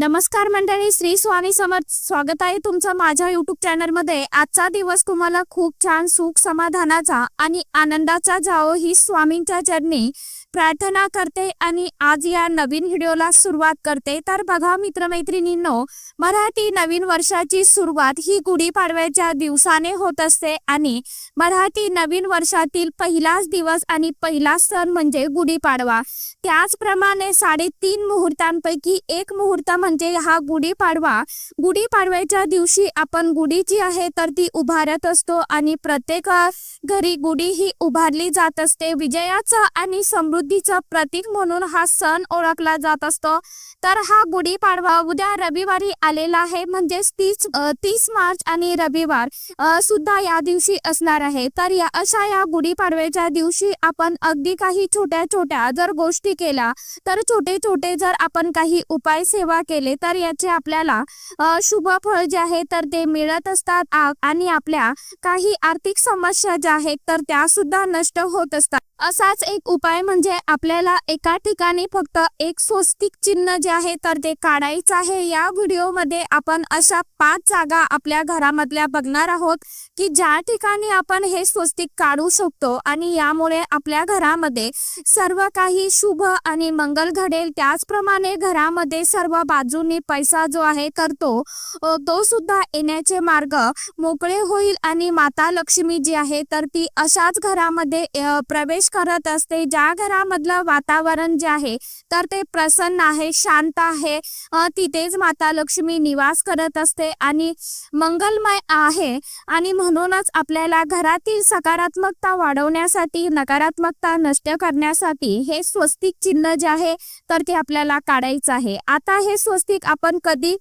नमस्कार मंडळी श्री स्वामी समर्थ. स्वागत आहे तुमचं माझ्या युट्यूब चॅनलमध्ये आजचा दिवस तुम्हाला खूप छान सुख समाधानाचा आणि आनंदाचा जावो ही स्वामींच्या चरणी. प्रार्थना करते आणि आज या नवीन व्हिडिओला सुरुवात करते. तर बघा मित्रमैत्रिणींनो मराठी नवीन वर्षाची सुरुवात ही गुढीपाडव्याच्या दिवसाने होत असते आणि मराठी नवीन वर्षातील पहिलाच दिवस आणि पहिला सण म्हणजे गुढीपाडवा. त्याचप्रमाणे साडेतीन मुहूर्तांपैकी एक मुहूर्त म्हणजे हा गुढीपाडवा. गुढीपाडव्याच्या दिवशी आपण गुढी जी आहे तर ती उभारत असतो आणि प्रत्येक घरी गुढी ही उभारली जात असते. विजयाचं आणि समृद्धीचं प्रतीक म्हणून हा सण ओळखला जात असतो. तर हा गुढीपाडवा उद्या रविवारी आलेला आहे. म्हणजेच तीस तीस मार्च आणि रविवार सुद्धा या दिवशी असणार आहे. तर या अशा या गुढीपाडव्याच्या दिवशी आपण अगदी काही छोट्या छोट्या जर गोष्टी केल्या तर छोटे छोटे जर आपण काही उपाय सेवा केले तर याचे आपल्याला शुभ फळ जे आहे तर ते मिळत असतात. आणि आपल्या काही आर्थिक समस्या ज्या आहेत तर त्या सुद्धा नष्ट होत असतात. असाच एक उपाय म्हणजे आपल्याला एका ठिकाणी फक्त एक स्वस्तिक चिन्ह जे आहे तर ते काढायचं आहे. या व्हिडिओमध्ये आपण अशा पाच जागा आपल्या घरामधल्या बघणार आहोत की ज्या ठिकाणी आपण हे स्वस्तिक काढू शकतो आणि यामुळे आपल्या घरामध्ये सर्व काही शुभ आणि मंगल घडेल. त्याचप्रमाणे घरामध्ये सर्व बाजूंनी पैसा जो आहे तर तो तो सुद्धा येण्याचे मार्ग मोकळे होईल आणि माता लक्ष्मी जी आहे तर ती अशाच घरामध्ये प्रवेश करत असते. ज्या घरामधलं वातावरण जे आहे तर ते प्रसन्न आहे शांत आहे. तिथेच माता लक्ष्मी निवास करत असते आणि मंगलमय आहे. आणि म्हणूनच आपल्याला घरातील सकारात्मकता वाढवण्यासाठी नकारात्मकता नष्ट करण्यासाठी हे स्वस्तिक चिन्ह जे आहे तर ते आपल्याला काढायचं आहे. आता हे स्वस्तिक आपण कधी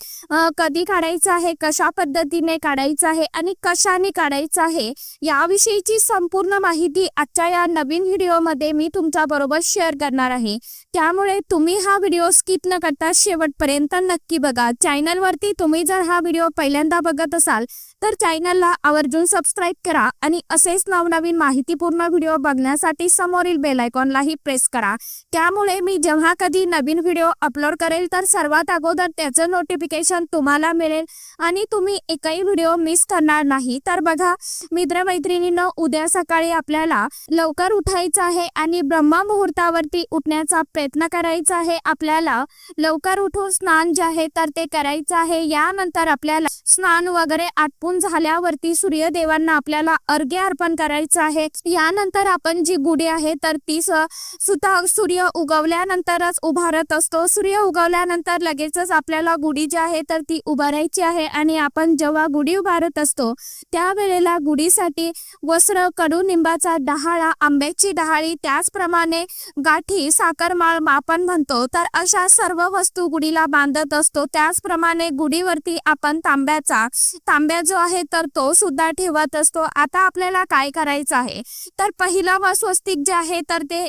कधी काढायचं आहे? कशा पद्धतीने काढायचं आहे? आणि कशाने काढायचं आहे? याविषयीची संपूर्ण माहिती आजच्या या नवीन व्हिडिओमध्ये मी तुमच्या बरोबर शेअर करणार आहे. त्यामुळे तुम्ही हा व्हिडिओ स्किप न करता शेवटपर्यंत नक्की बघा. चॅनलवरती तुम्ही जर हा व्हिडिओ पहिल्यांदा बघत असाल तर चॅनलला आवर्जून सबस्क्राईब करा आणि असेच नवनवीन माहितीपूर्ण व्हिडिओ बघण्यासाठी समोरील बेलायकॉनलाही प्रेस करा. त्यामुळे मी जेव्हा कधी नवीन व्हिडिओ अपलोड करेल तर सर्वात अगोदर त्याचं नोटिफिकेशन तुम्हाला मिळेल. आणि तुम्ही एकही व्हिडिओ मिस करणार नाही. तर बघा मित्रमैत्रिणीनं उद्या सकाळी आपल्याला लवकर उठायचं आहे आणि ब्रह्मा मुहूर्तावरती उठण्याचा प्रयत्न करायचा आहे. आपल्याला लवकर उठून स्नान जे आहे तर ते करायचं आहे. यानंतर आपल्याला स्नान वगैरे आटपून झाल्यावरती सूर्यदेवांना आपल्याला अर्घ्य अर्पण करायचं आहे. यानंतर आपण जी गुढी आहे तर ती स- सुद्धा सूर्य उगवल्यानंतरच उभारत असतो. सूर्य उगवल्यानंतर लगेचच आपल्याला गुढी जी आहे तर ती उभारायची आहे आणि आपण जेव्हा गुढी उभारत असतो त्यावेळेला गुढीसाठी वस्त्र कडुनिंबाचा डहाळा आंब्याची डहाळी त्याचप्रमाणे गाठी साखरमाळ आपण म्हणतो. तर अशा सर्व वस्तू गुढीला बांधत असतो. त्याचप्रमाणे गुढीवरती आपण तांब्याचा तांब्या जो आहे तर तो सुद्धा ठेवत असतो. आता आपल्याला काय करायचं आहे? तर पहिलं व स्वस्तिक जे आहे तर ते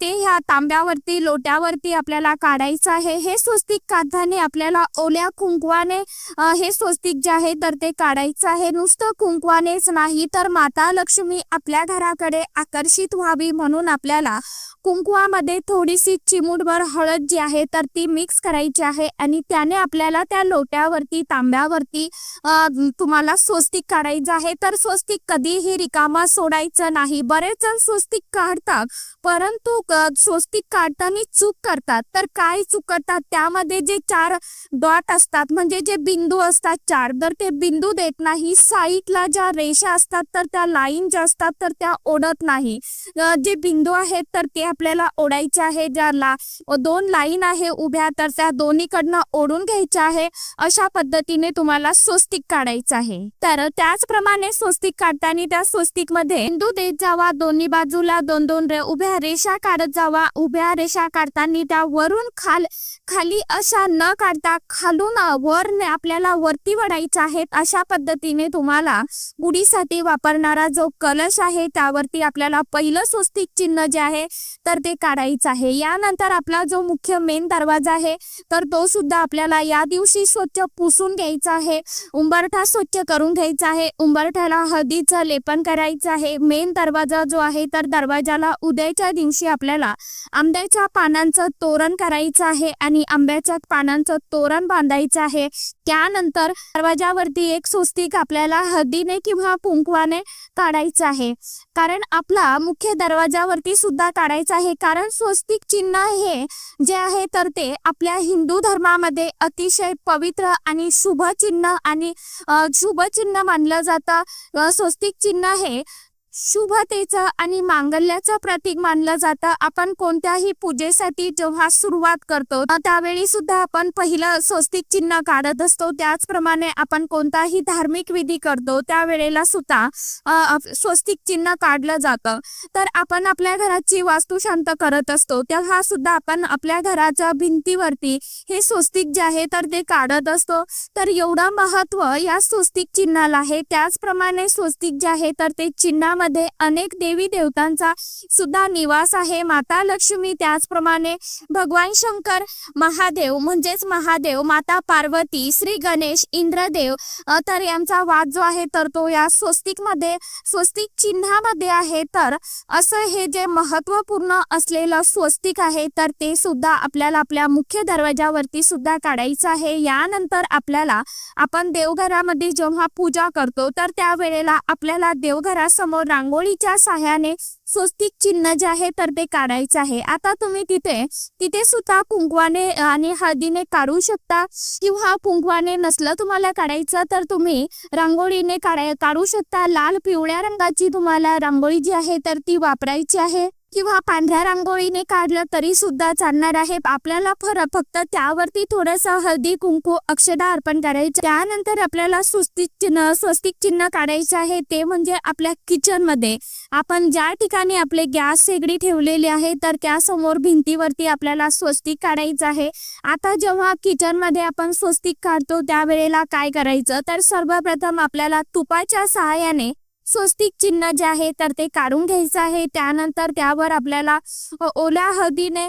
ते ह्या तांब्यावरती लोट्यावरती आपल्याला काढायचं आहे. हे स्वस्तिक काढताना आपल्याला ओल्या कुंकवाने हे स्वस्तिक जे आहे तर ते काढायचं आहे. नुसतं कुंकवानेच नाही तर माता लक्ष्मी आपल्या घराकडे आकर्षित व्हावी म्हणून आपल्याला कुंकवामध्ये थोडीशी चिमूटभर हळद जी आहे तर ती मिक्स करायची आहे आणि त्याने आपल्याला त्या लोट्यावरती तांब्यावरती तुम्हाला स्वस्तिक काढायचं आहे. तर स्वस्तिक कधीही रिकामा सोडायचं नाही. बरेच जण स्वस्तिक काढतात परंतु स्वस्तिक काढताना चूक करतात. तर काय चूक करतात? त्यामध्ये जे चार डॉट असतात म्हणजे जे बिंदू असतात चार तर ते बिंदू देत नाही साईडला ज्या रेषा असतात तर त्या लाईन ज्या असतात तर त्या ओढत नाही. जे बिंदू आहेत तर त्या आपल्याला ओढायच्या आहे ज्या ला दोन लाईन आहे उभ्या तर त्या दोन्हीकडनं ओढून घ्यायच्या आहे. अशा पद्धतीने तुम्हाला स्वस्तिक काढायचं आहे. तर त्याचप्रमाणे स्वस्तिक काढताना त्या स्वस्तिकमध्ये हिंदू देत जावा दोन्ही बाजूला दोन दोन रे उभ्या रेषा काढत जावा. उभ्या रेषा काढताना त्या वरून खाल खाली अशा न काढता खालून वर आपल्याला वरती वडायच्या आहेत. अशा पद्धतीने तुम्हाला गुढीसाठी वापरणारा जो कलश आहे त्यावरती आपल्याला पहिलं स्वस्तिक चिन्ह जे आहे तर ते काढायचं आहे. यानंतर आपला जो मुख्य मेन दरवाजा आहे तर तो सुद्धा आपल्याला या दिवशी स्वच्छ पुसून घ्यायचा आहे. उंबरठा स्वच्छ करून घ्यायचा आहे. उंबरठ्याला हळदीचं लेपन करायचं आहे. मेन दरवाजा जो आहे तर दरवाजाला उद्याच्या दिवशी आपल्याला आंब्याच्या पानांचं तोरण करायचं आहे आणि आंब्याच्या पानांचं तोरण बांधायचं आहे. त्यानंतर दरवाजावरती एक स्वस्तिक आपल्याला हळदीने किंवा पुंकवाने काढायचं आहे. कारण आपला मुख्य दरवाजावरती सुद्धा काढायचा आहे. कारण स्वस्तिक चिन्ह हे जे आहे तर ते आपल्या हिंदू धर्मामध्ये अतिशय पवित्र आणि शुभ चिन्ह आणि शुभ चिन्ह मानलं जातं. स्वस्तिक चिन्ह हे शुभतेचं आणि मांगल्याचं प्रतीक मानलं जातं. आपण कोणत्याही पूजेसाठी जेव्हा सुरुवात करतो त्यावेळी सुद्धा आपण पहिलं स्वस्तिक चिन्ह काढत असतो. त्याचप्रमाणे आपण कोणताही धार्मिक विधी करतो त्यावेळेला सुद्धा स्वस्तिक चिन्ह काढलं जातं. तर आपण आपल्या घराची वास्तू शांत करत असतो. तेव्हा सुद्धा आपण आपल्या घराच्या भिंतीवरती हे स्वस्तिक जे आहे तर ते काढत असतो. तर एवढं महत्त्व या स्वस्तिक चिन्हाला आहे. त्याचप्रमाणे स्वस्तिक जे आहे तर ते चिन्हामध्ये अनेक देवी देवतांचा सुद्धा निवास आहे. माता लक्ष्मी त्याचप्रमाणे भगवान शंकर महादेव म्हणजेच महादेव माता पार्वती श्री गणेश इंद्रदेव तर यांचा वाद जो आहे तर तो या स्वस्तिकमध्ये स्वस्तिक चिन्हामध्ये आहे. तर असं हे जे महत्त्वपूर्ण असलेलं स्वस्तिक आहे तर ते सुद्धा आपल्याला आपल्या मुख्य दरवाजावरती सुद्धा काढायचं आहे. यानंतर आपल्याला आपण देवघरामध्ये जेव्हा पूजा करतो तर त्यावेळेला आपल्याला देवघरासमोर रांगोळीच्या सहाय्याने स्वस्तिक चिन्ह जे आहे तर ते काढायचं आहे. आता तुम्ही तिथे तिथे सुद्धा कुंकवाने आणि हळदीने काढू शकता किंवा कुंकवाने नसलं तुम्हाला काढायचं तर तुम्ही रांगोळीने काढाय काढू शकता. लाल पिवळ्या रंगाची तुम्हाला रांगोळी जी आहे तर ती वापरायची आहे. किंवा पांढऱ्या रांगोळीने काढलं तरी सुद्धा चालणार आहे. आपल्याला फरक फक्त त्यावरती थोडस हळदी कुंकू अक्षदा अर्पण करायचं. त्यानंतर आपल्याला स्वस्तिक चिन्ह स्वस्तिक चिन्ह काढायचं आहे. ते म्हणजे आपल्या किचनमध्ये आपण ज्या ठिकाणी आपले गॅस शेगडी ठेवलेली आहे तर त्यासमोर भिंतीवरती आपल्याला स्वस्तिक काढायचं आहे. आता जेव्हा किचनमध्ये आपण स्वस्तिक काढतो त्यावेळेला काय करायचं? तर सर्वप्रथम आपल्याला तुपाच्या सहाय्याने स्वस्तिक चिन्ह जे आहे तर ते काढून घ्यायचं आहे. त्यानंतर त्यावर आपल्याला ओल्या हळदीने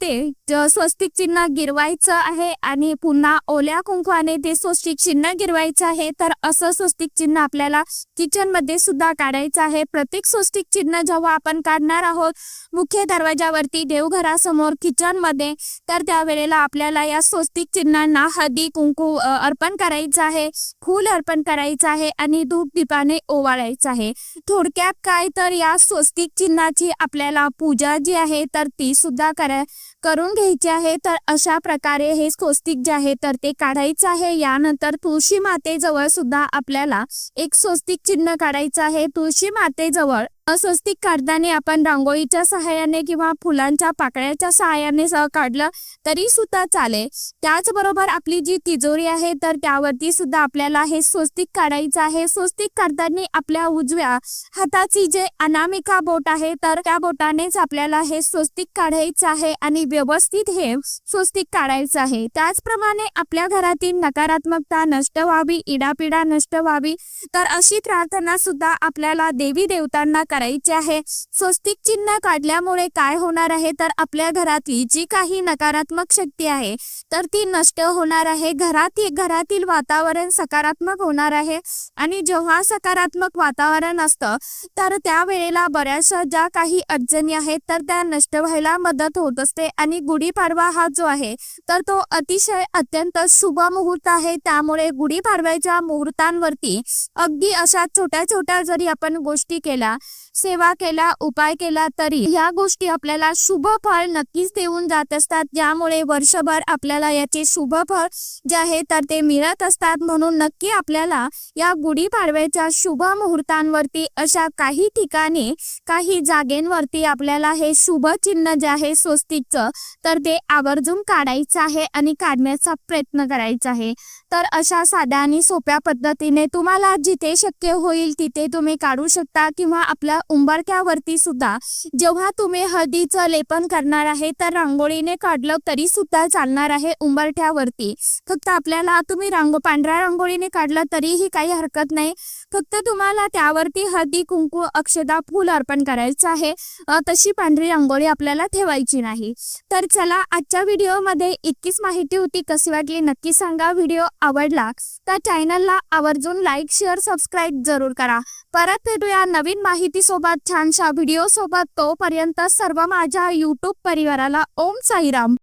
ते स्वस्तिक चिन्ह गिरवायचं आहे आणि पुन्हा ओल्या कुंकवाने ते स्वस्तिक चिन्ह गिरवायचं आहे. तर असं स्वस्तिक चिन्ह आपल्याला किचनमध्ये सुद्धा काढायचं आहे. प्रत्येक स्वस्तिक चिन्ह जेव्हा आपण काढणार आहोत मुख्य दरवाजावरती देवघरासमोर किचनमध्ये तर त्यावेळेला आपल्याला या स्वस्तिक चिन्हांना हळदी कुंकू अर्पण करायचं आहे. फूल अर्पण करायचं आहे आणि धूप दीपाने ओवाळायचं आहे. थोडक्यात काय तर या स्वस्तिक चिन्हाची आपल्याला पूजा जी आहे तर ती सुद्धा करा करून घ्यायची आहे. तर अशा प्रकारे हे स्वस्तिक जे आहे तर ते काढायचं आहे. यानंतर तुळशी मातेजवळ सुद्धा आपल्याला एक स्वस्तिक चिन्ह काढायचं आहे. तुळशी मातेजवळ अस्वस्तिक काढताना आपण रांगोळीच्या सहाय्याने किंवा फुलांच्या पाकळ्याच्या सहाय्याने सह काढलं तरी सुद्धा चालेल. त्याचबरोबर आपली जी तिजोरी आहे तर त्यावरती सुद्धा आपल्याला हे स्वस्तिक काढायचं आहे. स्वस्तिक काढताना आपल्या उजव्या हाताची जे अनामिका बोट आहे तर त्या बोटानेच आपल्याला हे स्वस्तिक काढायचं आहे आणि व्यवस्थित हे स्वस्तिक काढायचं आहे. त्याचप्रमाणे आपल्या घरातील नकारात्मकता नष्ट व्हावी इडापिडा नष्ट व्हावी तर अशी प्रार्थना सुद्धा आपल्याला देवी देवतांना करायची आहे. स्वस्तिक चिन्ह काढल्यामुळे काय होणार आहे? तर आपल्या घरातली जी काही नकारात्मक शक्ती आहे तर ती नष्ट होणार आहे. घरात घरातील वातावरण सकारात्मक होणार आहे. आणि जेव्हा सकारात्मक वातावरण असतं तर त्यावेळेला बऱ्याचशा ज्या काही अडचणी आहेत तर त्या नष्ट व्हायला मदत होत असते. आणि गुढीपाडवा हा जो आहे तर तो अतिशय अत्यंत शुभ मुहूर्त आहे. त्यामुळे गुढीपाडव्याच्या मुहूर्तांवरती अगदी अशा छोट्या छोट्या जरी आपण गोष्टी केल्या सेवा केला उपाय केला तरी या गोष्टी आपल्याला शुभ फळ नक्कीच देऊन जात असतात. ज्यामुळे वर्षभर आपल्याला याचे शुभ फळ जे आहे तर ते मिळत असतात. म्हणून नक्की आपल्याला या गुढीपाडव्याच्या शुभ मुहूर्तांवरती अशा काही ठिकाणी काही जागेंवरती आपल्याला हे शुभ चिन्ह जे आहे स्वस्तिकचं तर ते आवर्जून काढायचं आहे आणि काढण्याचा प्रयत्न करायचा आहे. तर अशा साध्या आणि सोप्या पद्धतीने तुम्हाला जिथे शक्य होईल तिथे तुम्ही काढू शकता किंवा आपल्या उंबरठ्यावरती सुद्धा. जेव्हा तुम्ही हळदीचं लेपन करणार आहे तर रांगोळीने काढलं तरी सुद्धा चालणार आहे उंबरठ्यावरती. फक्त आपल्याला तुम्ही रांग पांढऱ्या रांगोळीने काढलं तरीही काही हरकत नाही. फक्त तुम्हाला त्यावरती हळदी कुंकू अक्षदा फूल अर्पण करायचं आहे. तशी पांढरी रांगोळी आपल्याला ठेवायची नाही. तर चला आजच्या व्हिडिओमध्ये इतकीच माहिती होती. कशी वाटली नक्की सांगा. व्हिडिओ आवडला तर चॅनलला आवर्जून लाईक शेअर सबस्क्राईब जरूर करा. परत भेटूया नवीन माहिती सोबत छानशा व्हिडिओ सोबत तोपर्यंत सर्व माझ्या युट्यूब परिवाराला ओम साईराम.